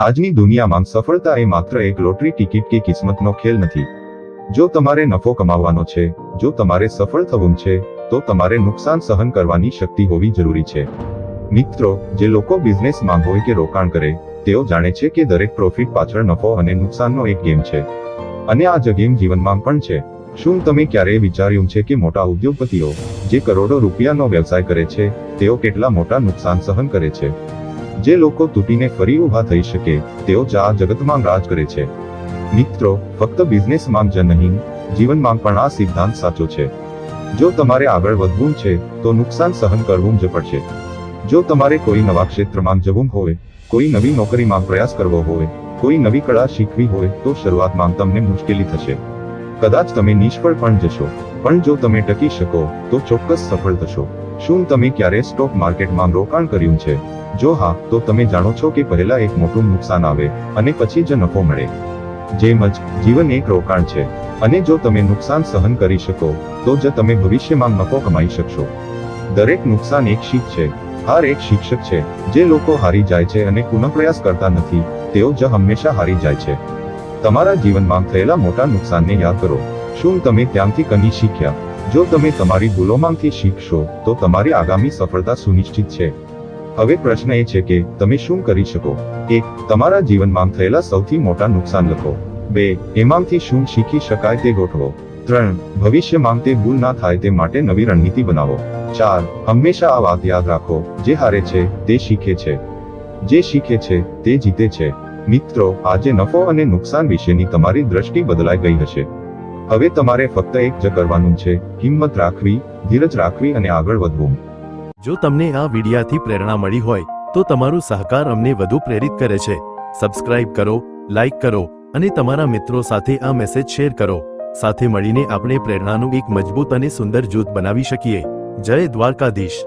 આજની દુનિયામાં સફળતા એ માત્ર એક લોટરી ટિકિટ કે કિસ્મતનો ખેલ નથી. જો તમારે નફો કમાવવાનો છે, જો તમારે સફળ થવું છે, તો તમારે નુકસાન સહન કરવાની શક્તિ હોવી જરૂરી છે. મિત્રો, જે લોકો બિઝનેસમાં હોય કે રોકાણ કરે, તેઓ જાણે છે કે દરેક પ્રોફિટ પાછળ નફો અને નુકસાનનો એક ગેમ છે. અને આ જ ગેમ જીવનમાં પણ છે. શું તમે ક્યારેય વિચાર્યું છે કે મોટા ઉદ્યોગપતિઓ, જે કરોડો રૂપિયાનો વ્યવસાય કરે છે, તેઓ કેટલા મોટા નુકસાન સહન કરે છે? જે લોકો તૂટીને ફરી ઊભા થઈ શકે, તેઓ જ આ જગતમાં રાજ કરે છે. મિત્રો, ફક્ત બિઝનેસમાં જ નહીં, જીવનમાં પણ આ સિદ્ધાંત સાચો છે. જો તમારે આગળ વધવું છે, તો નુકસાન સહન કરવું જ પડશે. જો તમારે કોઈ નવા ક્ષેત્રમાં જવું હોય, કોઈ નવી નોકરીમાં પ્રયાસ કરવો હોય, કોઈ નવી કળા શીખવી હોય, તો શરૂઆતમાં તમને મુશ્કેલી થશે. કદાચ તમે નિષ્ફળ પણ જશો, પણ જો તમે ટકી શકો, તો ચોક્કસ સફળ થશો. શું તમે ક્યારે સ્ટોક માર્કેટમાં રોકાણ કર્યું છે? જો હા, તો તમે જાણો છો કે પહેલા એક મોટું નુકસાન આવે, અને પછી જ નફો મળે. જેમ જ, જીવન એક રોકાણ છે, અને જો તમે નુકસાન સહન કરી શકો, તો જ તમે ભવિષ્યમાં નફો કમાઈ શકશો. દરેક નુકસાન એક શીખ છે, હાર એક શિક્ષક છે, જે લોકો હારી જાય છે અને પુનઃપ્રયાસ કરતા નથી, તેઓ જ હંમેશા હારી જાય છે. તમારા જીવનમાં થયેલા મોટા નુકસાનને યાદ કરો. શું તમે ત્યાંથી કંઈ શીખ્યા? જો તમે તમારી ભૂલોમાંથી શીખશો, તો તમારી આગામી સફળતા સુનિશ્ચિત છે. હવે પ્રશ્ન એ છે કે તમે શું કરી શકો? એક તમારા જીવનમાં થયેલા સૌથી મોટા નુકસાન લખો. બે, એમાંથી શું શીખી શકાય તે ગોઠવો. ત્રણ, ભવિષ્યમાં તે ભૂલ ના થાય તે માટે નવી રણનીતિ બનાવો. ચાર, હંમેશા આ વાત યાદ રાખો, જે હારે છે, તે શીખે છે. જે શીખે છે, તે જીતે છે. મિત્રો, આજે નફો અને નુકસાન વિશેની તમારી દ્રષ્ટિ બદલાઈ ગઈ હશે. હવે તમારે ફક્ત એક જ કરવાનું છે, હિંમત રાખવી, ધીરજ રાખવી અને આગળ વધવું. જો તમને આ વિડિયાથી પ્રેરણા મળી હોય, તો તમારું સહકાર અમને વધુ પ્રેરિત કરે છે. સબસ્ક્રાઇબ કરો લાઇક કરો, અને તમારા મિત્રો સાથે આ મેસેજ શેર કરો. સાથે મળીને આપણે પ્રેરણાનું એક મજબૂત અને સુંદર જૂથ બનાવી શકીએ. જય દ્વારકાધીશ.